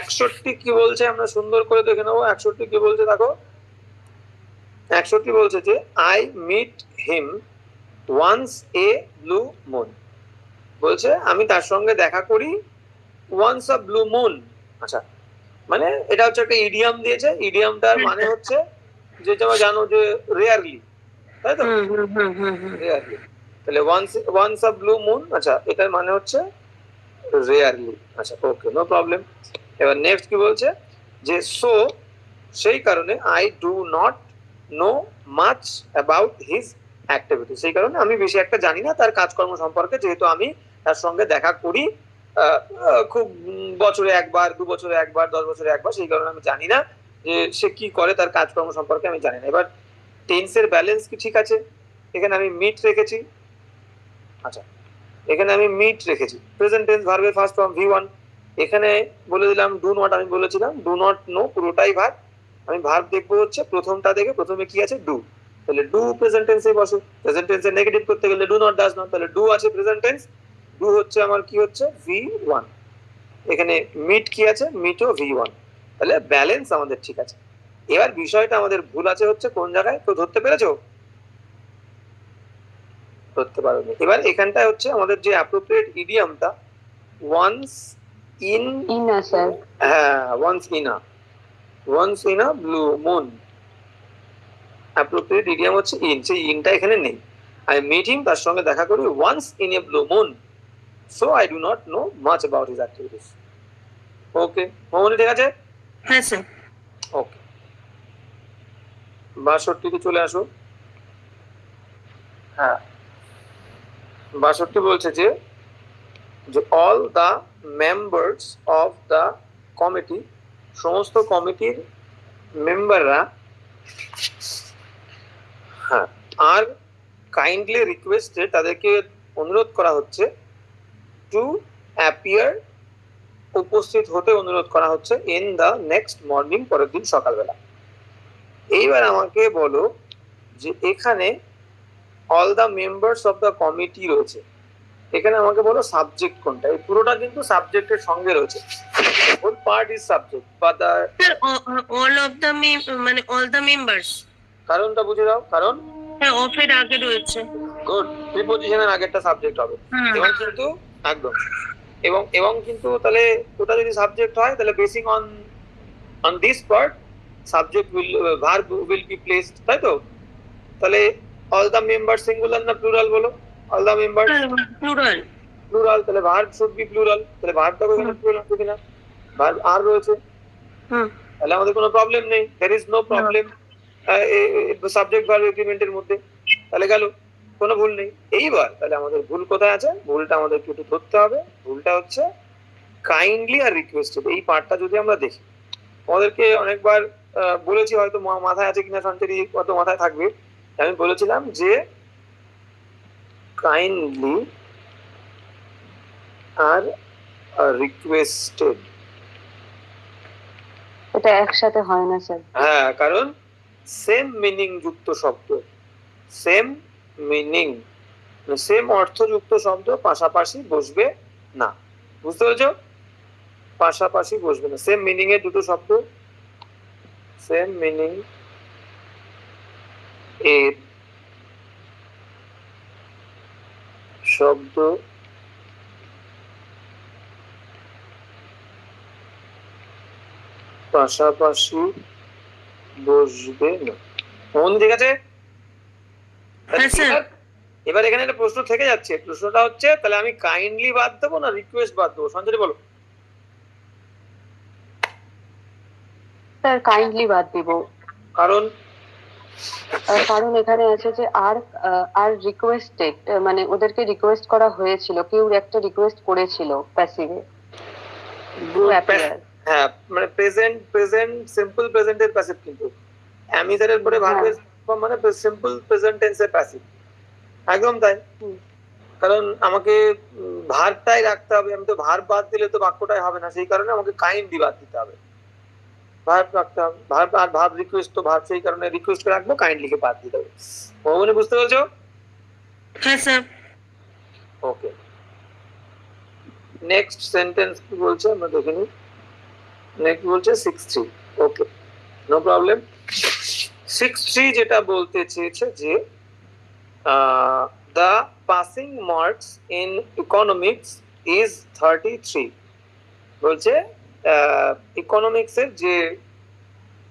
একষট্টি কি বলছে? আমরা সুন্দর করে দেখে নেব। একষট্টি কি বলছে দেখো? একষট্টি বলছে যে I meet him once a blue moon বলছে আমি তার সঙ্গে দেখা করি ওয়ান্স আ ব্লু মুন আচ্ছা মানে এটা হচ্ছে একটা ইডিয়াম দিয়েছে। ইডিয়ামটার মানে হচ্ছে যে তোমরা জানো যে রেয়ারলি তাই তো? রেয়ারলি তাহলে once once a blue moon আচ্ছা এটার মানে হচ্ছে রেয়ারলি আচ্ছা ওকে নো প্রবলেম এবার নেক্সট কি বলছে? যে সো সেই কারণে I do not know much about his activity সেই কারণে আমি বেশি একটা জানি না তার কাজকর্ম সম্পর্কে, যেহেতু আমি তার সঙ্গে দেখা করি খুব বছরে একবার, দু বছরে একবার, দশ বছরে একবার, সেই কারণে আমি জানি না যে সে কি করে তার কাজকর্ম সম্পর্কে আমি জানি না। এবার টেন্সের ব্যালেন্স কি ঠিক আছে? এখানে আমি মিট রেখেছি। আচ্ছা এখানে আমি মিট রেখেছি। প্রেজেন্ট টেন্স ভার্বের ফার্স্ট ফর্ম ভি ওয়ান এখানে বলে দিলাম ডু নট আমি বলেছিলাম ডু নট নো পুরোটাই ভার্ব আমি ভার্ব দেখব হচ্ছে, প্রথমটা দেখে প্রথমে কি আছে? ডু তাহলে ডু প্রেজেন্ট টেন্সে বসে। প্রেজেন্ট টেন্সে নেগেটিভ করতে গেলে ডু নট ডাজ নট তাহলে ডু আছে প্রেজেন্ট টেন্স ডু হচ্ছে আমার কি হচ্ছে? ভি ওয়ান এখানে মিট কি আছে? মিটও ভি ওয়ান তাহলে ব্যালেন্স আমাদের ঠিক আছে। এবার বিষয়টা আমাদের ভুল আছে হচ্ছে, কোন জায়গায়? তো ধরতে পেরেছ? ধরতে পারোনি। এবার এখানটায় হচ্ছে আমাদের যে appropriate ইডিয়ামটা once in in a sir হ্যাঁ once in a once in a blue moon appropriate idiom হচ্ছে ইন সেই ইনটা এখানে নেই। আই মিট হিম তার সঙ্গে দেখা করি once in a blue moon so I do not know much about his activities okay Momoni ঠিক আছে? হ্যাঁ স্যার ওকে বাষট্টিতে চলে আসো। হ্যাঁ। বাষট্টি বলছে যে যে all the members of the committee সমস্ত কমিটির মেম্বাররা হ্যাঁ আর কাইন্ডলি রিকোয়েস্টে তাদেরকে অনুরোধ করা হচ্ছে টু অ্যাপিয়ার উপস্থিত হতে অনুরোধ করা হচ্ছে ইন দ্য নেক্সট মর্নিং পরের দিন সকালবেলা। এইবার আমাকে বলো যে এখানে all the members of the committee রয়েছে। এখানে আমাকে বলো সাবজেক্ট কোনটা? এই পুরোটা কিন্তু সাবজেক্টের সঙ্গে রয়েছে। হোল পার্ট ইজ সাবজেক্ট বা স্যার অল অফ দ্য মানে অল দ্য মেম্বার্স কারণটা বুঝে দাও কারণ হ্যাঁ অফের আগে রয়েছে। গুড প্রিপোজিশনের আগেরটা সাবজেক্ট হবে। এবং কিন্তু একদম। এবং এবং কিন্তু তাহলে ওটা যদি সাবজেক্ট হয় তাহলে basing on on this part subject will verb will be placed তাই তো? তাহলে অল দ্য মেম্বার সিঙ্গুলার না প্লুরাল বলো? All the member plural plural তাহলে ভার্ব শুড বি প্লুরাল তাহলে ভার্বটা এখানে প্লুরাল হবে না ভার্ব আর রয়েছে। হুম। তাহলে আমাদের কোনো প্রবলেম নেই। There is no problem subject verb এগ্রিমেন্টের মধ্যে। তাহলে গেল। কোনো ভুল নেই। এইবার তাহলে আমাদের ভুল কোথায় আছে? ভুলটা আমাদেরকে একটু ধরতে হবে। ভুলটা হচ্ছে কাইন্ডলি আর রিকোয়েস্টেড এই পার্টটা যদি আমরা দেখি। আমাদেরকে অনেকবার বলেছি হয়তো মাথায় আছে কিনা সঞ্চারি কত মাথায় থাকবে। আমি বলেছিলাম যে কাইন্ডলি আর রিকোয়েস্টেড এটা একসাথে হয় না স্যার। হ্যাঁ কারণ সেম মিনিং যুক্ত শব্দ। সেম মিনিং সেম অর্থযুক্ত শব্দ পাশাপাশি বসবে না। বুঝতে পেরেছ? পাশাপাশি বসবে না। সেম মিনিং এর দুটো শব্দ। সেম মিনিং এর শব্দ। পাশাপাশি বসবে না। মন ঠিক আছে? হ্যাঁ, এবার- এখানে একটা প্রশ্ন থেকে যাচ্ছে। প্রশ্নটা হচ্ছে তাহলে আমি কাইন্ডলি বাদ দেবো না রিকোয়েস্ট বাদ দেবো? সঞ্জয় বলো। স্যার কাইন্ডলি বাদ দিব। কারণ কারণ এখানে আছে যে আর আর রিকোয়েস্টেড মানে ওদেরকে রিকোয়েস্ট করা হয়েছিল কেউ একটা রিকোয়েস্ট করেছিল প্যাসিভে হ্যাঁ মানে প্রেজেন্ট প্রেজেন্ট সিম্পল প্রেজেন্টের প্যাসিভ কিন্তু। অ্যামিজারের পরে ভার্বের মানে সিম্পল প্রেজেন্ট টেন্সের প্যাসিভ একদম তাই। কারণ আমাকে ভারটাই রাখতে হবে। আমি তো ভার বাদ দিলে তো বাক্যটাই হবে না। সেই কারণে আমাকে কাইন্ডলি বাদ দিতে হবে। ভার্ব রাখতে হবে ভার্ব আর ভাব রিকোয়েস্ট তো ভার্ব সেই কারণে রিকোয়েস্ট রাখব কাইন্ডলিকে বাদ দিতে হবে। মনে বুঝতে পেরেছ? হ্যাঁ স্যার। ওকে। নেক্সট সেন্টেন্স কি বলছে? আমরা দেখে নিই। নেক্সট বলছে six three okay no problem six three যেটা বলতে চেয়েছে যে the passing marks in economics is thirty three বলছে ইকোনমিক্সের যে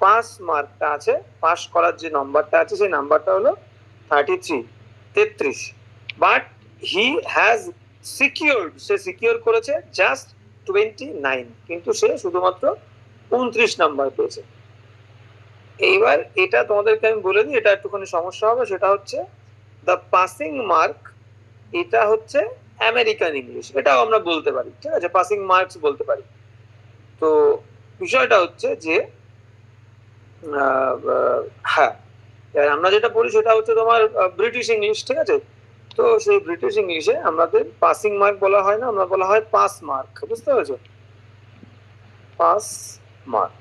পাস মার্কটা আছে পাস করার যে নাম্বারটা আছে, সেই নাম্বারটা হলো থার্টি থ্রি তেত্রিশ। বাট হি হ্যাজ সিকিউরড সে সিকিউর করেছে জাস্ট টোয়েন্টি নাইন কিন্তু সে শুধুমাত্র উনত্রিশ নাম্বার পেয়েছে। এইবার এটা তোমাদেরকে আমি বলে দিই, এটা একটুখানি সমস্যা হবে, সেটা হচ্ছে দ্য পাসিং মার্ক এটা হচ্ছে আমেরিকান ইংলিশ এটাও আমরা বলতে পারি, ঠিক আছে? পাসিং মার্কস বলতে পারি। তো বিষয়টা হচ্ছে যে হ্যাঁ। আমরা যেটা পড়ি সেটা হচ্ছে তোমার ব্রিটিশ ইংলিশ ঠিক আছে? তো সেই ব্রিটিশ ইংলিশে আমাদের পাসিং মার্ক বলা হয় না, আমরা বলা হয় পাস মার্ক বুঝতে পেরেছ? পাস মার্ক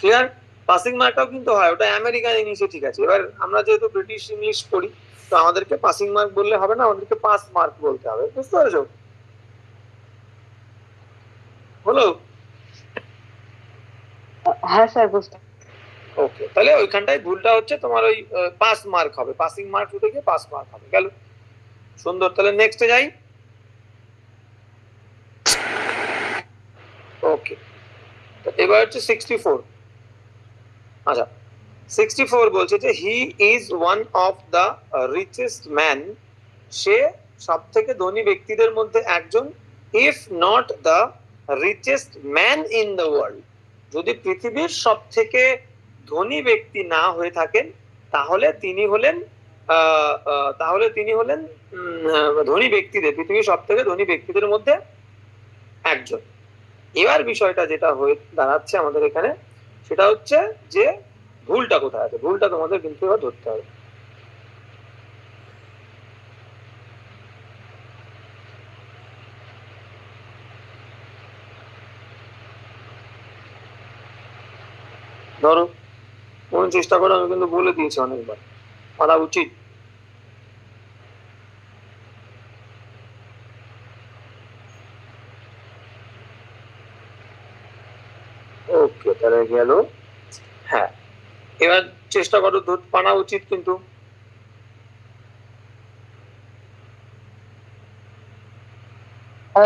ক্লিয়ার পাসিং মার্কটাও কিন্তু হয়, ওটা আমেরিকান ইংলিশে ঠিক আছে। এবার আমরা যেহেতু ব্রিটিশ ইংলিশ পড়ি, তো আমাদেরকে পাসিং মার্ক বললে হবে না, আমাদেরকে পাস মার্ক বলতে হবে, বুঝতে পেরেছ? হলো হ্যাঁ স্যার বুঝতে ওকে তাহলে ওইখানটায় ভুলটা হচ্ছে তোমার ওই পাস মার্ক হবে। পাসিং মার্ক উঠে গিয়ে পাস মার্ক হবে গেল? সুন্দর তাহলে নেক্সটে যাই। ওকে তো এবার হচ্ছে সিক্সটি ফোর আচ্ছা সিক্সটি ফোর বলছে যে he is one of the richest man সে সব থেকে ধনী ব্যক্তিদের মধ্যে একজন if not the richest man in the world যদি পৃথিবীর সব থেকে ধনী ব্যক্তি না হয়ে থাকেন, তাহলে তিনি হলেন তাহলে তিনি হলেন ধনী ব্যক্তিদের, পৃথিবীর সব থেকে ধনী ব্যক্তিদের মধ্যে একজন। এবার বিষয়টা যেটা হয়ে দাঁড়াচ্ছে আমাদের এখানে, সেটা হচ্ছে যে ভুলটা কোথায় আছে? ভুলটা তোমাদের কিন্তু এবার ধরতে হবে। ধরো, কোন চেষ্টা করো, আমি কিন্তু বলে দিয়েছি অনেকবার। পারা উচিত। ওকে, তাহলে গেল। হ্যাঁ এবার চেষ্টা করো দুধ পানা উচিত কিন্তু।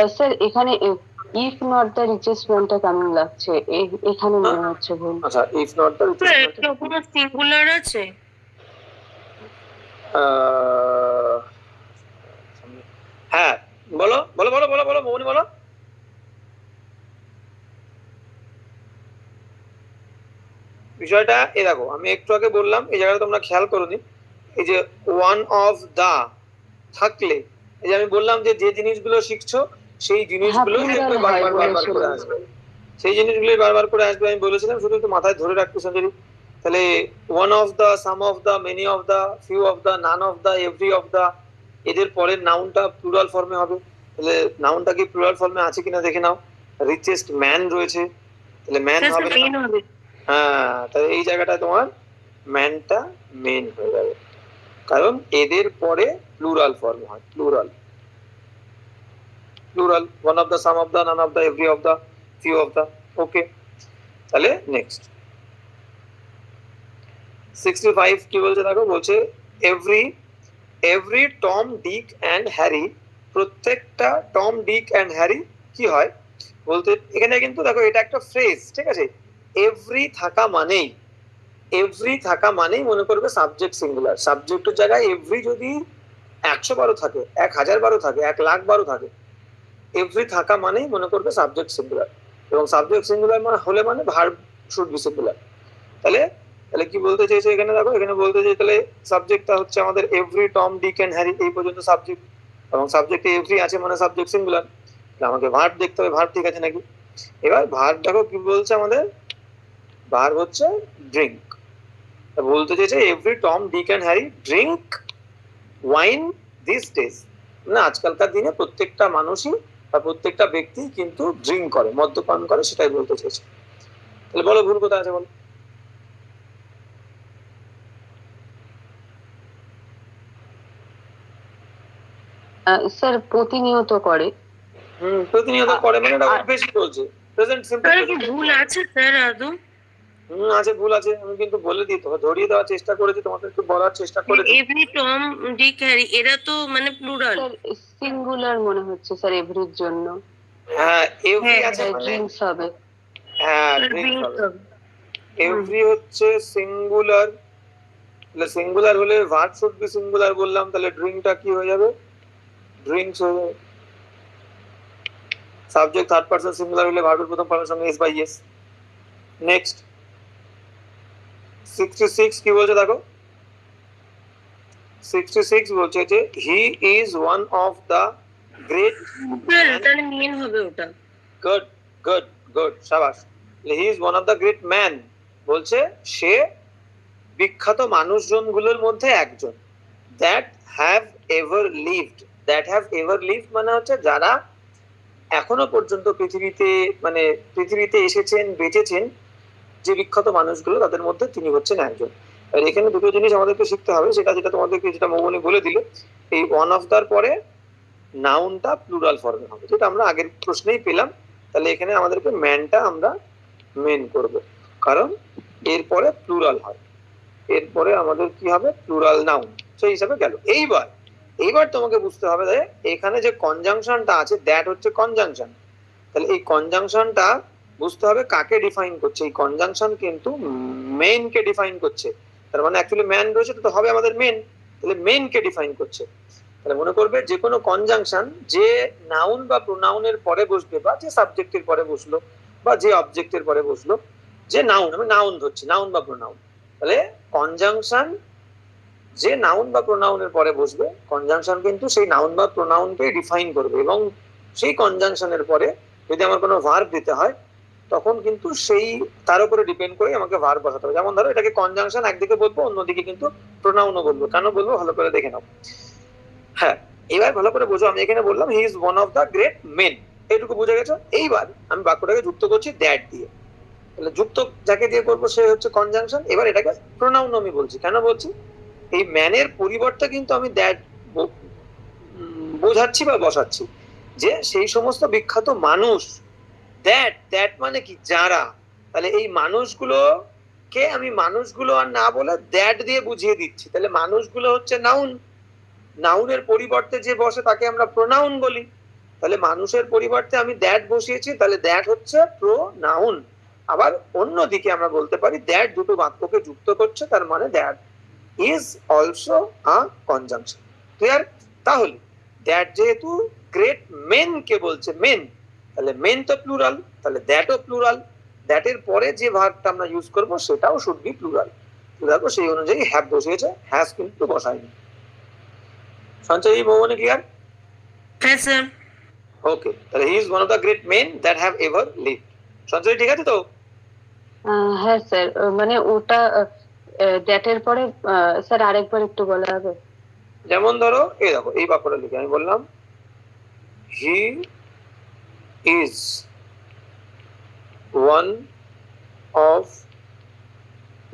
স্যার এখানে ইফ নট দ্য রিচেস্ট ম্যানটা কেমন লাগছে? এখানে মনে হচ্ছে ভুল। আচ্ছা ইফ নট দ্য এটা কোনো সিঙ্গুলার আছে? হ্যাঁ বলো বলো বলো বলো বলো মৌনি বলো। বিষয়টা এ দেখো আমি একটু আগে বললাম এই জায়গাটা তোমরা খেয়াল করো নি এই যে ওয়ান অফ দা থাকলে এই যে আমি বললাম যে যে জিনিসগুলো শিখছো সেই জিনিসগুলো বারবার বারবার করে আসবে। সেই জিনিসগুলোই বারবার করে আসবে আমি বলেছিলাম শুধু একটু মাথায় ধরে রাখতো সঞ্জরি তাহলে one of the some of the many of the few of the none of the every of the এদের পরের নাউনটা প্লুরাল ফর্মে হবে। তাহলে নাউনটা কি প্লুরাল ফর্মে আছে কিনা দেখে নাও। রিচেস্ট ম্যান রয়েছে। তাহলে ম্যান হবে হ্যাঁ তাহলে এই জায়গাটায় তোমার ম্যানটা মেন হয়ে যাবে। কারণ এদের পরে প্লুরাল ফর্ম হয় plural plural one of the some of the none of the every of the few of the okay তাহলে নেক্সট সিক্সটি ফাইভ কি বলছে দেখো বলছে every every Tom Dick and Harry প্রত্যেকটা টম ডিক অ্যান্ড হ্যারি কি হয়? বলতে, এখানে কিন্তু দেখো এটা একটা ফ্রেজ ঠিক আছে? এভরি থাকা মানেই এভরি থাকা মানেই মনে করবে সাবজেক্ট সিঙ্গুলার সাবজেক্টের জায়গায় এভরি যদি একশো বারো থাকে, এক হাজার বারো থাকে, এক লাখ বারো থাকে এভরি থাকা মানেই মনে করবে সাবজেক্ট সিঙ্গুলার এবং সাবজেক্ট সিঙ্গুলার মানে হলে মানে ভার্ব শুড বি সিঙ্গুলার তাহলে তাহলে কি বলতে চাইছে এখানে দেখো, এখানে বলতে চাই তাহলে সাবজেক্টটা হচ্ছে আমাদের every Tom Dick and Harry এই পর্যন্ত সাবজেক্ট এবং সাবজেক্টে এভরি আছে মানে সাবজেক্ট সিঙ্গুলার আমাকে ভার্ব দেখতে হবে ভার্ব ঠিক আছে নাকি? এবার ভার্ব দেখো কি বলছে আমাদের? ভার্ব হচ্ছে ড্রিঙ্ক বলতে চাইছে every Tom Dick and Harry drink wine this days না, আজকালকার দিনে প্রত্যেকটা মানুষই বা প্রত্যেকটা ব্যক্তি কিন্তু ড্রিঙ্ক করে মদ্যপান করে সেটাই বলতে চাইছে। তাহলে বলো ভুল কোথায় আছে বলো? স্যার প্রতিনিয়ত করে। হুম প্রতিনিয়ত করে মানে এটা আর- বেশি বলছে। প্রেজেন্ট সিম্পল ভুল আছে স্যার আদৌ? হুম আছে ভুল আছে আমি কিন্তু বলে দিই তোমাকে ধরিয়ে দেওয়ার চেষ্টা করেছি তোমাকে একটু বলার চেষ্টা করেছি। এভরি টম ডিক হ্যারি এরা তো মানে প্লুরাল সিঙ্গুলার মনে হচ্ছে স্যার এভরির জন্য। হ্যাঁ এভরি হ্যাঁ, আছে মানে ড্রিঙ্কস হবে। হ্যাঁ drinks হবে। এভরি হচ্ছে সিঙ্গুলার তাহলে সিঙ্গুলার হলে ভার্ব শুড বি সিঙ্গুলার বললাম তাহলে ড্রিঙ্কটা কি হয়ে যাবে? ড্রিঙ্কস হয়ে যাবে। সাবজেক্ট থার্ড পারসন সিঙ্গুলার হলে ভার্বের প্রথম পার্সনের সঙ্গে S by S next sixty six কি বলছে দেখো? সিক্সটি সিক্স বলছে যে he is one of the great তাহলে মেন হবে ওটা। গুড গুড গুড সাবাস। He is one of the great man বলছে সে বিখ্যাত মানুষজনগুলোর মধ্যে একজন। That have ever lived that have ever lived মানে হচ্ছে যারা এখনও পর্যন্ত পৃথিবীতে মানে পৃথিবীতে এসেছেন বেঁচেছেন যে বিখ্যাত মানুষগুলো, তাদের মধ্যে তিনি হচ্ছেন একজন। আর এখানে দুটো জিনিস আমাদেরকে শিখতে হবে, সেটা যেটা তোমাদেরকে, যেটা মৌবনি বলে দিল, এই ওয়ান অফ দার পরে নাউনটা প্লুরাল ফর্মে হবে, যেটা আমরা আগের প্রশ্নেই পেলাম। তাহলে এখানে আমাদেরকে ম্যানটা আমরা মেন করব। কারণ এরপরে প্লুরাল হয়। এরপরে আমাদের কি হবে? প্লুরাল নাউন সেই হিসাবে গেল। এইবার এইবার তোমাকে বুঝতে হবে যে এখানে যে কনজাংশনটা আছে দ্যাট হচ্ছে কনজাংশন তাহলে এই কনজাংশনটা বুঝতে হবে কাকে ডিফাইন করছে, এই কনজাংশন কিন্তু মেন কে ডিফাইন করছে। তার মানে অ্যাকচুয়ালি ম্যান রয়েছে তো হবে আমাদের মেন তাহলে মেন কে ডিফাইন করছে। তাহলে মনে করবে যে কোনো কনজাংশন যে নাউন বা প্রোনাউনের পরে বসবে বা যে সাবজেক্টের পরে বসল বা যে অবজেক্টের পরে বসল, যে নাউন আমি নাউন ধরছি নাউন বা প্রোনাউন তাহলে কনজাংশন যে নাউন বা প্রোনাউনের পরে বসবে কনজাংশন কিন্তু সেই নাউন বা প্রোনাউনকে ডিফাইন করবে এবং সেই কনজাংশনের পরে যদি আমার কোনো ভার্ব দিতে হয় তখন কিন্তু সেই, তার উপরে ডিপেন্ড করে আমাকে ভার বসাতে হবে। যেমন ধরো, এটাকে কনজাংশন একদিকে বলব, অন্যদিকে কিন্তু প্রোনাউনও বলব। কেন বলব? ভালো করে দেখে নাও। হ্যাঁ এবার ভালো করে বোঝো, আমি এখানে বললাম he is one of the great men এইটুকু বুঝে গেছো? এইবার আমি বাক্যটাকে যুক্ত করছি দ্যাট দিয়ে। তাহলে যুক্ত যাকে দিয়ে করব, সে হচ্ছে কনজাংশন এবার এটাকে প্রোনাউন আমি বলছি। কেন বলছি? এই ম্যানের পরিবর্তে কিন্তু আমি দ্যাট বোঝাচ্ছি বা বসাচ্ছি যে সেই সমস্ত বিখ্যাত মানুষ দ্যাট দ্যাট মানে কি? যারা। তাহলে এই মানুষগুলো কে? আমি মানুষগুলো আর না বলে দ্যাট দিয়ে বুঝিয়ে দিচ্ছি। তাহলে মানুষগুলো হচ্ছে নাউন নাউনের পরিবর্তে যে বসে তাকে আমরা প্রোনাউন বলি। তাহলে মানুষের পরিবর্তে আমি দ্যাট বসিয়েছি। তাহলে দ্যাট হচ্ছে প্রো নাউন আবার অন্যদিকে আমরা বলতে পারি দ্যাট দুটো বাক্যকে যুক্ত করছে, তার মানে that is also a conjunction clear তাহলে দ্যাট যেহেতু গ্রেট মেন কে বলছে মেন তাহলে মেন তো প্লুরাল তাহলে দ্যাটও প্লুরাল দ্যাটের পরে যে ভার্বটা আমরা ইউজ করব সেটাও শুড বি প্লুরাল দেখো সেই অনুযায়ী হ্যাভ বসিয়েছে হ্যাজ কিন্তু বসায়নি। সঞ্চয় ভবনে ক্লিয়ার হ্যাঁ স্যার ওকে তাহলে he is one of the great men that have ever live Sanchay ঠিক আছে তো? হ্যাঁ স্যার মানে ওটা দ্যাটের পরে স্যার আরেকবার একটু বলা হবে। যেমন ধরো এই দেখো এই বাক্যটা লিখে আমি বললাম he is one of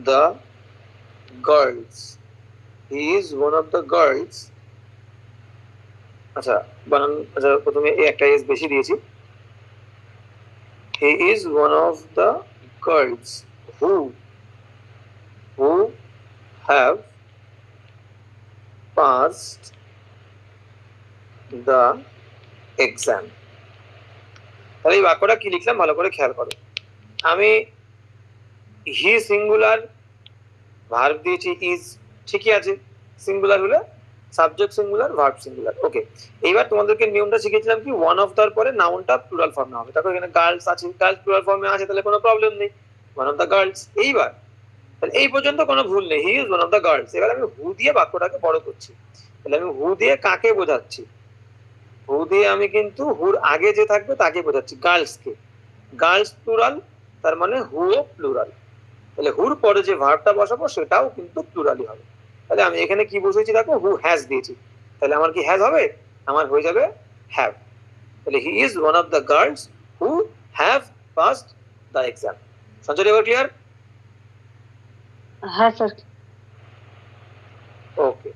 the girls he is one of the girls আচ্ছা বানান আচ্ছা প্রথমে এই একটা এস বেশি দিয়েছি। He is one of the girls who who have passed the exam. তাহলে এই বাক্যটা কি লিখলাম? ভালো করে খেয়াল করো। আমি হি সিঙ্গুলার ভার্ব দিয়েছি ইজ ঠিকই আছে। সিঙ্গুলার হলে subject singular verb singular okay এইবার তোমাদেরকে নিয়মটা শিখেছিলাম কি? ওয়ান অফ তার পরে নাউনটা প্লুরাল ফর্মে হবে। তারপর এখানে গার্লস আছে। গার্লস প্লুরাল ফর্মে আছে, তাহলে কোনো প্রবলেম নেই। ওয়ান অফ দ্য গার্লস এইবার, তাহলে এই পর্যন্ত কোনো ভুল নেই। He is one of the girls এবার আমি হু দিয়ে বাক্যটাকে বড় করছি। তাহলে আমি হু দিয়ে কাকে বোঝাচ্ছি? হু দিয়ে আমি কিন্তু হুর আগে যে থাকবে তাকে বোঝাচ্ছি গার্লস কে গার্লস প্লুরাল তার মানে হুও প্লুরাল। তাহলে হুর পরে যে ভার্বটা বসাবো সেটাও কিন্তু প্লুরালই হবে। তাহলে আমি এখানে কি বসেছি দেখো? হু হ্যাজ দিয়েছি। তাহলে আমার কি হ্যাজ হবে? আমার হয়ে যাবে হ্যাভ। তাহলে he is one of the girls who have passed the exam. Sanchay এবার ক্লিয়ার? হ্যাঁ স্যার। ওকে।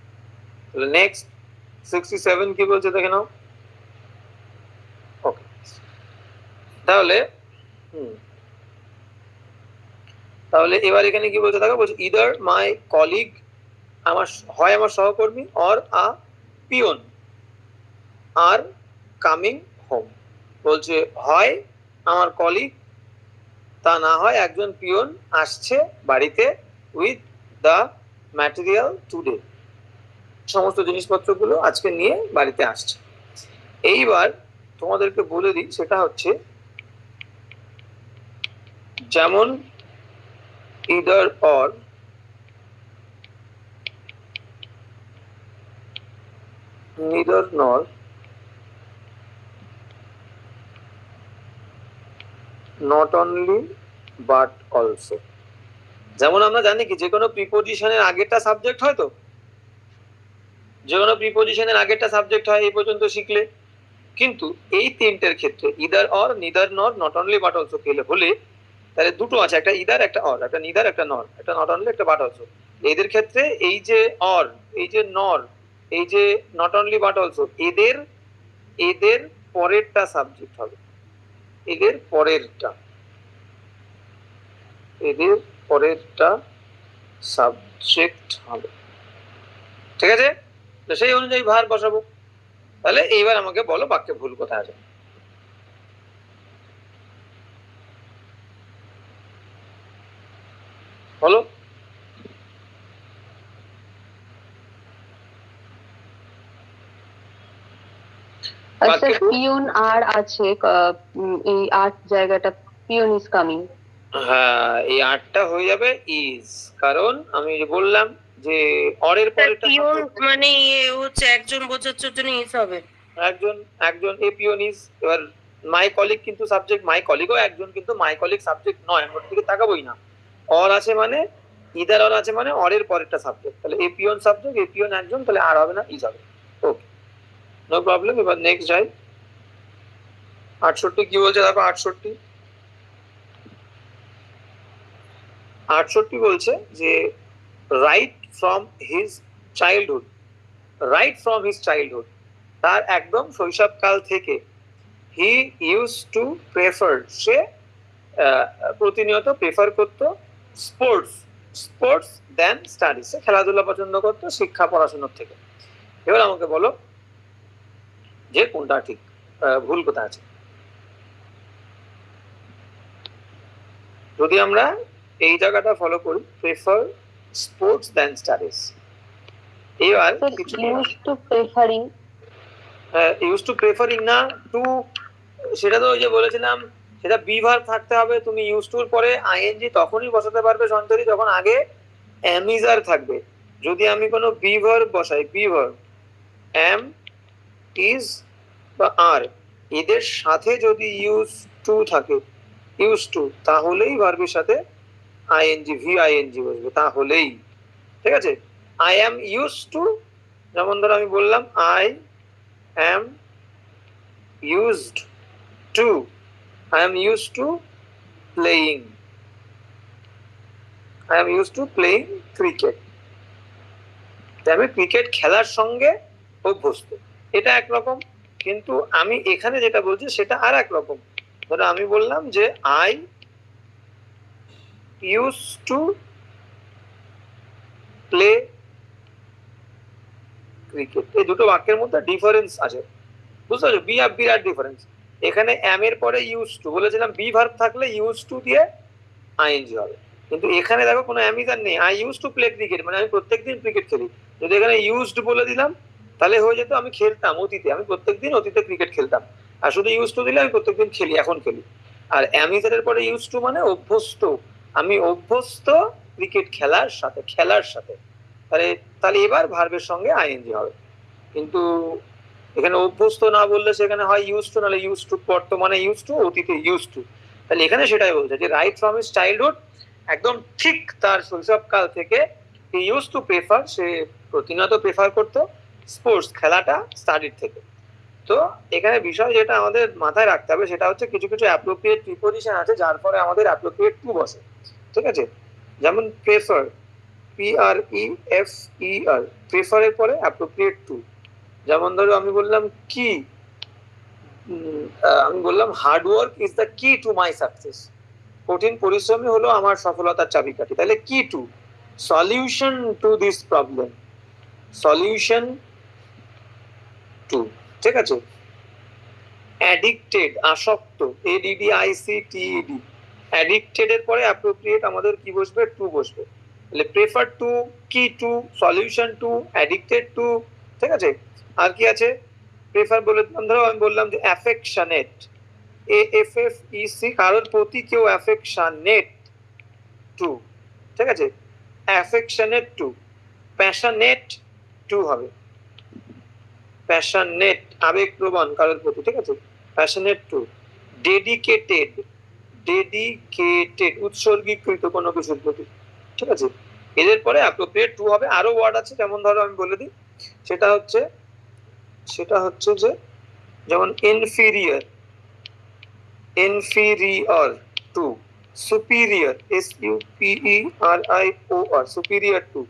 তাহলে নেক্সট সিক্সটি সেভেন কি বলছে দেখে নাও ওকে তাহলে হুম। তাহলে এবার এখানে কি বলতে থাকো বলছে ইদার মাই কলিগ আমার হয় আমার সহকর্মী or a peon are coming home বলছে হয় আমার কলিগ তা না হয় একজন পিয়ন আসছে বাড়িতে উইথ দ্য ম্যাটেরিয়াল টুডে সমস্ত জিনিসপত্রগুলো আজকে নিয়ে বাড়িতে আসছে। এইবার তোমাদেরকে বলে দিই সেটা হচ্ছে যেমন either or neither nor not only but also যেমন আমরা জানি কি, যে কোনো প্রিপোজিশনের আগেরটা সাবজেক্ট হয় তো? যে কোনো প্রিপোজিশনের আগেরটা সাবজেক্ট হয়, এই পর্যন্ত শিখলে। কিন্তু এই তিনটের ক্ষেত্রে either or neither nor not only but also পেলে হলে তাহলে দুটো আছে, একটা ইদার একটা অর একটা নিদার একটা নর একটা নট অনলি একটা বাট অলসো এদের ক্ষেত্রে এই যে অর এই যে নর এই যে নট অনলি বাট অলসো এদের এদের পরেরটা সাবজেক্ট হবে। এদের পরেরটা। এদের পরেরটা সাবজেক্ট হবে। ঠিক আছে? তো সেই অনুযায়ী ভার বসাবো। তাহলে এইবার আমাকে বলো বাক্যে ভুল কোথায় আছে। বলো। আচ্ছা আর আছে এই আর্ট জায়গাটা পিয়ন ইজ কামিং হ্যাঁ এই আটটা হয়ে যাবে ইজ কারণ আমি বললাম যে অরের পিওন মানে ইয়ে হচ্ছে একজন বোঝাচ্ছর জন্য ইস হবে। একজন একজন এ পিওন ইজ এবার মাই কলিগ কিন্তু সাবজেক্ট মাই কলিগও একজন কিন্তু মাই কলিগ সাবজেক্ট নয় আমরা ওর দিকে তাকাবোই না। অর আছে মানে ইদার অর আছে মানে অরের পরেরটা সাবজেক্ট তাহলে a peon subject a peon একজন তাহলে আর হবে না ইজ হবে। ওকে নো প্রবলেম এবার নেক্সট যাই। আটষট্টি কি বলছে? দেখো আটষট্টি। আটষট্টি বলছে যে right from his childhood right from his childhood তার একদম শৈশবকাল থেকে হি ইউজ টু প্রেফার সে প্রতিনিয়ত প্রেফার করত স্পোর্টস স্পোর্টস দেন স্টাডিজ খেলাধুলা পছন্দ করতো শিক্ষা পড়াশোনার থেকে। এবার আমাকে বলো যে কোনটা ঠিক ভুল কোথায় আছে? যদি আমরা এই জায়গাটা ফলো করি প্রেফার স্পোর্টস দেন স্টাডিজ এবার use to preferring use to preferring না টু সেটা তো ওই যে বলেছিলাম সেটা বিভার থাকতে হবে, তুমি ইউজ টুর পরে আইএনজি তখনই বসাতে পারবে সন্তরি যখন আগে অ্যামিজার থাকবে। যদি আমি কোনো বিভার বসাই, বিভার এম ইজ বা আর এদের সাথে যদি ইউজ টু থাকে ইউজ টু তাহলেই ভার্বের সাথে আইএনজি ভি আইএনজি বসবে, তাহলেই। ঠিক আছে? আই অ্যাম ইউজ টু যেমন ধরো আমি বললাম I am used to i am used to playing. I am used to playing cricket. আমি ক্রিকেট খেলার সঙ্গে অভ্যস্ত। এটা একরকম, কিন্তু আমি এখানে যেটা বলছি সেটা আর এক রকম ধরো আমি বললাম যে I use to play cricket এই দুটো বাক্যের মধ্যে ডিফারেন্স আছে। বুঝতে পারছ? বিরাট ডিফারেন্স এখানে এম এর পরে ইউজ টু বলেছিলাম বি ভার্ব থাকলে ইউজ টু দিয়ে আইএনজি হবে। কিন্তু এখানে দেখো কোনো অ্যামিজার নেই। I use to play cricket মানে আমি প্রত্যেকদিন ক্রিকেট খেলি। যদি এখানে ইউজড বলে দিলাম, তাহলে হয়ে যেত আমি খেলতাম অতীতে। আমি প্রত্যেকদিন অতীতে ক্রিকেট খেলতাম। আর শুধু ইউজ টু দিলে আমি প্রত্যেকদিন খেলি, এখন খেলি। আর অ্যামিজারের পরে ইউজ টু মানে অভ্যস্ত। আমি অভ্যস্ত ক্রিকেট খেলার সাথে খেলার সাথে। তাহলে তাহলে এবার ভার্বের সঙ্গে আইএনজি হবে। কিন্তু এখানে অভ্যস্ত না বললে সেখানে হয় ইউজ টু নাহলে ইউজ টু বর্তমানে ইউজ টু অতীতে ইউজ টু তাহলে এখানে সেটাই বলছে যে রাইট ফ্রম হিজ চাইল্ডহুড একদম ঠিক তার শৈশবকাল থেকে ইউজ টু প্রেফার সে প্রতিনিয়ত প্রেফার করতো স্পোর্টস খেলাটা স্টাডির থেকে। তো এখানে বিষয় যেটা আমাদের মাথায় রাখতে হবে, সেটা হচ্ছে কিছু কিছু অ্যাপ্রোপ্রিয়েট প্রিপোজিশন আছে, যার ফলে আমাদের অ্যাপ্রোপ্রিয়েট টু বসে। ঠিক আছে? যেমন prefer P R E F E R প্রেফারের পরে অ্যাপ্রোপ্রিয়েট টু যেমন ধরো আমি বললাম কি? আমি বললাম hard work is the key to my success কঠিন পরিশ্রমই হলো আমার সফলতার চাবিকাঠি। তাহলে key to solution to this problem solution to ঠিক আছে? অ্যাডিক্টেড আসক্ত এডিডি আইসি টিইডি অ্যাডিক্টেড এর পরে অ্যাপ্রোপ্রিয়েট আমাদের কি বসবে? টু বসবে। তাহলে prefer to key to solution to addicted to ঠিক আছে? আর কি আছে? প্রেফার বলে ধরো আমি বললাম যে affectionate A F F E C কারোর প্রতি কেউ অ্যাফেকশনেট টু ঠিক আছে? অ্যাফেকশনেট টু প্যাশনেট টু হবে। প্যাশনেট আবেগপ্রবণ কারোর প্রতি, ঠিক আছে? প্যাশনেট টু ডেডিকেটেড ডেডিকেটেড উৎসর্গীকৃত কোনো কিছুর প্রতি, ঠিক আছে? এদের পরে অ্যাপ্রোপ্রিয়েট টু হবে। আরও ওয়ার্ড আছে, যেমন ধরো আমি বলে দিই, সেটা হচ্ছে সেটা হচ্ছে যে যেমন inferior inferior to superior S U PE R I O R superior to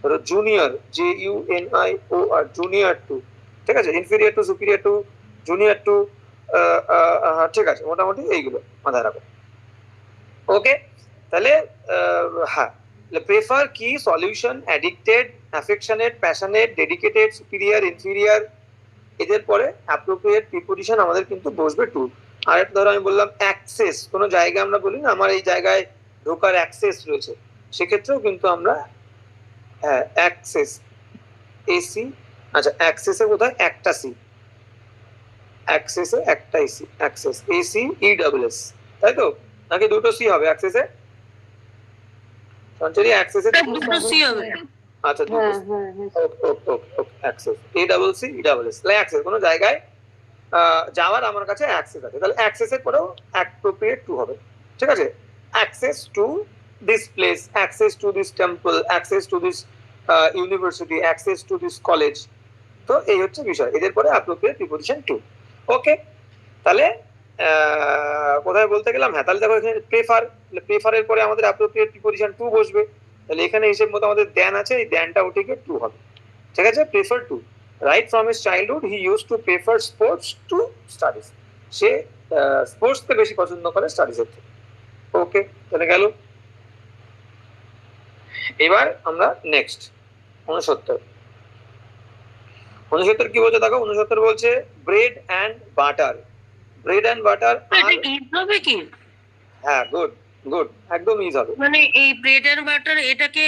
ধরো junior J U N I O R junior to ঠিক আছে? Inferior to superior to junior to ঠিক আছে, মোটামুটি এইগুলো মাথায় রাখো। ওকে তাহলে হ্যাঁ প্রেফার কি? Solution addicted affectionate passionate dedicated superior inferior এদের পরে অ্যাপ্রোপ্রিয়েট প্রিপোজিশন আমাদের কিন্তু বসবে টু আর একটা ধরো আমি বললাম অ্যাক্সেস কোনো জায়গায় আমরা বলি না, আমার এই জায়গায় ঢোকার অ্যাক্সেস রয়েছে। সেক্ষেত্রেও কিন্তু আমরা হ্যাঁ অ্যাক্সেস এসি আচ্ছা অ্যাক্সেসে বোধহয় একটা সি অ্যাক্সেসে একটা AC access AC E double S তাই তো? নাকি দুটো সি হবে অ্যাক্সেসে সঞ্চরি অ্যাক্সেসে দুটো সি হবে। আচ্ছা access A double C E double S তাহলে অ্যাক্সেস কোনো জায়গায় যাওয়ার আমার কাছে অ্যাক্সেস আছে। তাহলে অ্যাক্সেসের পরেও অ্যাপ্রোপ্রিয়েট টু হবে। ঠিক আছে? Access to this place access to this temple access to this university access to this college তো এই হচ্ছে বিষয়। এদের পরে অ্যাপ্রোপ্রিয়েট প্রিপোজিশন টু ওকে তাহলে কোথায় বলতে গেলাম? হ্যাঁ তাহলে দেখো এখানে প্রেফার প্রেফারের পরে আমাদের অ্যাপ্রোপ্রিয়েট প্রিপোজিশন টু বসবে। তাহলে এখানে হিসেব মতো আমাদের দেন আছে এই দেনটা উঠে গিয়ে টু হবে। ঠিক আছে? Prefer to right from his childhood he use to prefer sports to studies say sports স্পোর্টসকে বেশি পছন্দ করে স্টাডিজের থেকে। ওকে তাহলে গেল। এবার আমরা নেক্সট উনসত্তর উনসত্তর কি বলছে দেখো? উনসত্তর বলছে bread and butter bread and butter হ্যাঁ গুড গুড একদম ইজ হবে। মানে এই ব্রেড এন্ড বাটার এটাকে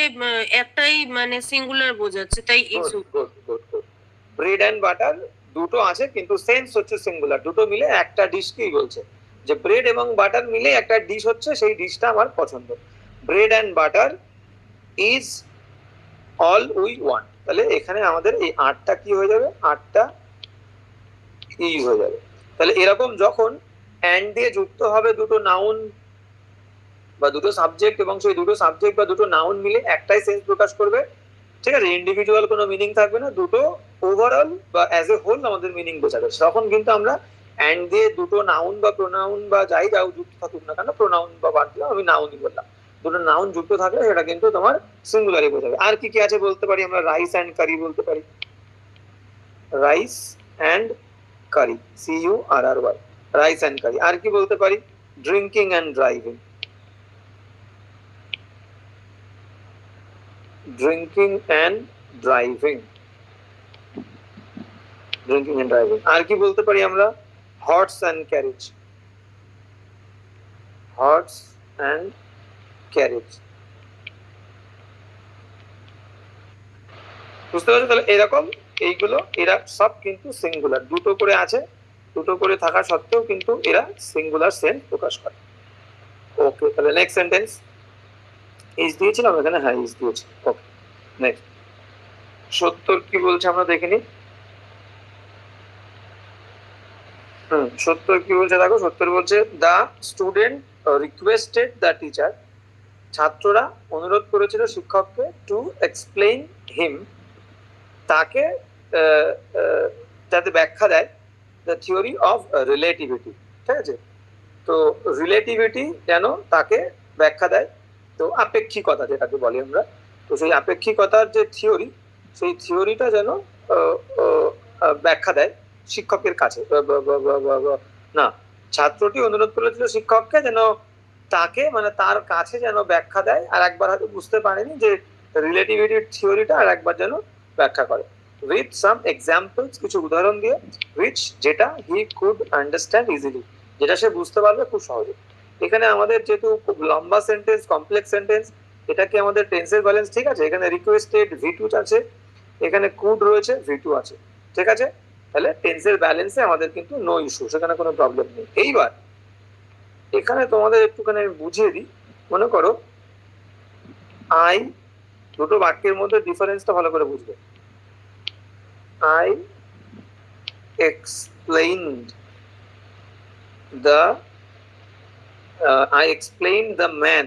একটাই মানে সিঙ্গুলার বোঝাচ্ছে তাই is good good good bread and butter দুটো আছে কিন্তু সেন্স হচ্ছে সিঙ্গুলার দুটো মিলে একটা ডিশকেই বলছে। যে ব্রেড এবং বাটার মিলে একটা ডিশ হচ্ছে সেই ডিশটা আমার পছন্দ। Bread and butter is all we want তাহলে এখানে আমাদের এই আটটা কি হয়ে যাবে? আটটা ই হয়ে যাবে। তাহলে এরকম যখন অ্যান্ড দিয়ে যুক্ত হবে দুটো নাউন বা দুটো সাবজেক্ট এবং সেই দুটো সাবজেক্ট বা দুটো নাউন মিলে একটাই সেন্স প্রকাশ করবে। ঠিক আছে? ইন্ডিভিজুয়াল কোনো মিনিং থাকবে না। দুটো ওভারঅল বা অ্যাজ এ হোল আমাদের মিনিং বোঝাবে। তখন কিন্তু আমরা অ্যান্ড দিয়ে দুটো নাউন বা প্রোনাউন বা যাই যাও যুক্ত থাকুক না কেন প্রোনাউন বা বাদ দিলাম, আমি নাউনই বললাম। দুটো নাউন যুক্ত থাকলে সেটা কিন্তু তোমার সিঙ্গুলারই বোঝাবে। আর কি কি আছে বলতে পারি? আমরা রাইস অ্যান্ড কারি বলতে পারি। Rice and curry C U R R Y rice and curry আর কি বলতে পারি? Drinking and driving drinking and driving drinking and driving আর কি বলতে পারি আমরা? Horse and carriage horse and carriage বুঝতে পারছ? তাহলে এরকম এইগুলো এরা সব কিন্তু সিঙ্গুলার দুটো করে আছে দুটো করে থাকা সত্ত্বেও কিন্তু এরা সিঙ্গুলার সেন্স প্রকাশ করে। ওকে তাহলে নেক্সট সেন্টেন্স ইজ দিয়েছিলাম, এখানে হ্যাঁ ইজ দিয়েছি। ওকে নেক্সট সত্তর কি বলছে আমরা দেখে নিই। হুম, সত্তর কি বলছে? দেখো, সত্তর বলছে the student requested the teacher ছাত্ররা অনুরোধ করেছিল শিক্ষককে টু এক্সপ্লেইন হিম তাকে যাতে ব্যাখ্যা দেয় দ্য থিওরি অফ রিলেটিভিটি ঠিক আছে? তো রিলেটিভিটি যেন তাকে ব্যাখ্যা দেয়। তো আপেক্ষিকতা যেটাকে বলি আমরা, তো সেই আপেক্ষিকতার যে থিওরি সেই থিওরিটা যেন ব্যাখ্যা দেয় শিক্ষকের কাছে। না, ছাত্রটি অনুরোধ করেছিল শিক্ষককে যেন তাকে মানে তার কাছে যেন ব্যাখ্যা দেয়, আর একবার হয়তো বুঝতে পারেনি যে রিলেটিভিটি থিওরিটা আর একবার যেন ব্যাখ্যা করে। উইথ সাম এক্সাম্পলস কিছু উদাহরণ দিয়ে উইচ যেটা হি কুড আন্ডারস্ট্যান্ড ইজিলি যেটা সে বুঝতে পারবে খুব সহজে। এখানে আমাদের যেহেতু লম্বা সেন্টেন্স কমপ্লেক্স সেন্টেন্স এটা কি আমাদের টেন্সের ব্যালেন্স ঠিক আছে, এখানে রিকোয়েস্টেড ভি টু আছে, এখানে কুড রয়েছে ভি টু আছে, ঠিক আছে? তাহলে টেন্সের ব্যালেন্সে আমাদের কিন্তু নো ইস্যু সেখানে কোনো প্রবলেম নেই। এইবার, এখানে তোমাদের একটুখানি আমি বুঝিয়ে দিই। মনে করো আই দুটো বাক্যের মধ্যে ডিফারেন্সটা ভালো করে বুঝবে। I explained the uh, I explained the man.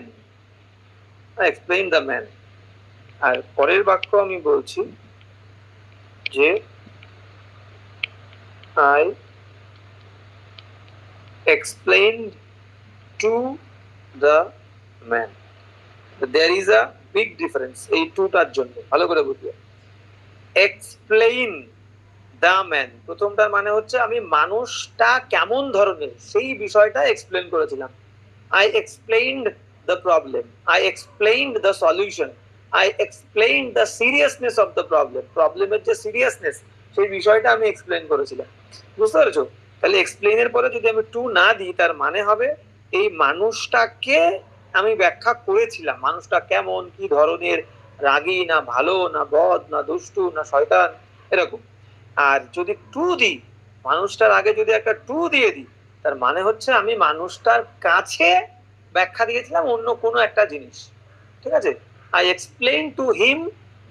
I explained the man. আর পরের বাক্য আমি বলছি যে I explained to the man. There is a big difference এই টুটার জন্য। ভালো করে বুঝবে। এক্সপ্লেইন দ্য ম্যান প্রথমটার মানে হচ্ছে আমি মানুষটা কেমন ধরনের সেই বিষয়টা এক্সপ্লেন করেছিলাম। I explained the problem I explained the solution I explained the seriousness of the problem প্রবলেমের যে সিরিয়াসনেস সেই বিষয়টা আমি এক্সপ্লেন করেছিলাম। বুঝতে পেরেছ? তাহলে এক্সপ্লেনের পরে যদি আমি টু না দিই, তার মানে হবে এই মানুষটাকে আমি ব্যাখ্যা করেছিলাম। মানুষটা কেমন, কি ধরনের, রাগী না ভালো, না বদ, না দুষ্টু, না শয়তান, এরকম। আর যদি টু দিই, মানুষটার আগে যদি একটা টু দিয়ে দিই তার মানে হচ্ছে আমি মানুষটার কাছে ব্যাখ্যা দিয়েছিলাম অন্য কোনো একটা জিনিস। ঠিক আছে? I explain to him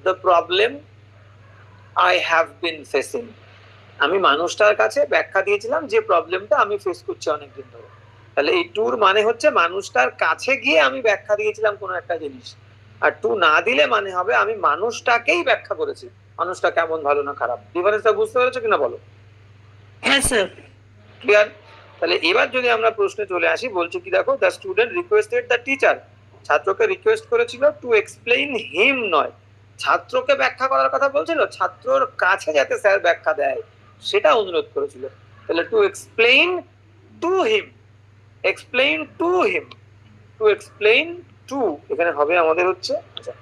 the problem I have been facing আমি মানুষটার কাছে ব্যাখ্যা দিয়েছিলাম যে প্রবলেমটা আমি ফেস করছি অনেকদিন ধরে। তাহলে এই টুর মানে হচ্ছে মানুষটার কাছে গিয়ে আমি ব্যাখ্যা দিয়েছিলাম কোনো একটা জিনিস। আর টু না দিলে মানে হবে আমি মানুষটাকেই ব্যাখ্যা করেছি। মানুষটা কেমন ভালো না খারাপ? ডিফারেন্সটা বুঝতে পেরেছ কিনা বলো? হ্যাঁ স্যার ক্লিয়ার তাহলে এবার যদি আমরা প্রশ্নে চলে আসি, বলছি কি দেখো the student requested the teacher ছাত্রকে রিকোয়েস্ট করেছিল টু এক্সপ্লেইন হিম নয়। ছাত্রকে ব্যাখ্যা করার কথা বলছিল, ছাত্রর কাছে যাতে স্যার ব্যাখ্যা দেয়, সেটা অনুরোধ করেছিল। তাহলে to explain to him explain to him to explain to এখানে হবে আমাদের হচ্ছে আচ্ছা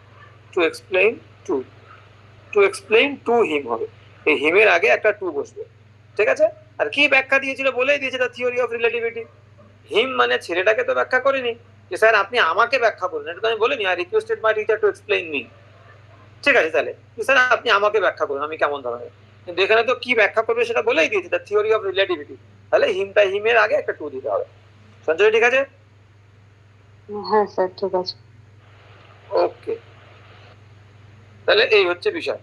to explain to to explain to him হবে। এই হিমের আগে একটা টু বসবে, ঠিক আছে? আর কি ব্যাখ্যা দিয়েছিল বলেই দিয়েছে the theory of relativity him মানে ছেলেটাকে তো ব্যাখ্যা করেনি। যে স্যার আপনি আমাকে ব্যাখ্যা করুন এটা তো আমি বলিনি আর requested my teacher to explain me ঠিক আছে তাহলে স্যার আপনি আমাকে ব্যাখ্যা করুন আমি কেমন ধরনের। কিন্তু এখানে তো কি ব্যাখ্যা করবে সেটা বলেই দিয়েছে দ্য থিওরি অফ রিলেটিভিটি তাহলে হিমটা হিমের আগে একটা টু দিতে হবে। সঞ্জয় ঠিক আছে? হ্যাঁ স্যার ঠিক আছে। ওকে তাহলে এই হচ্ছে বিষয়।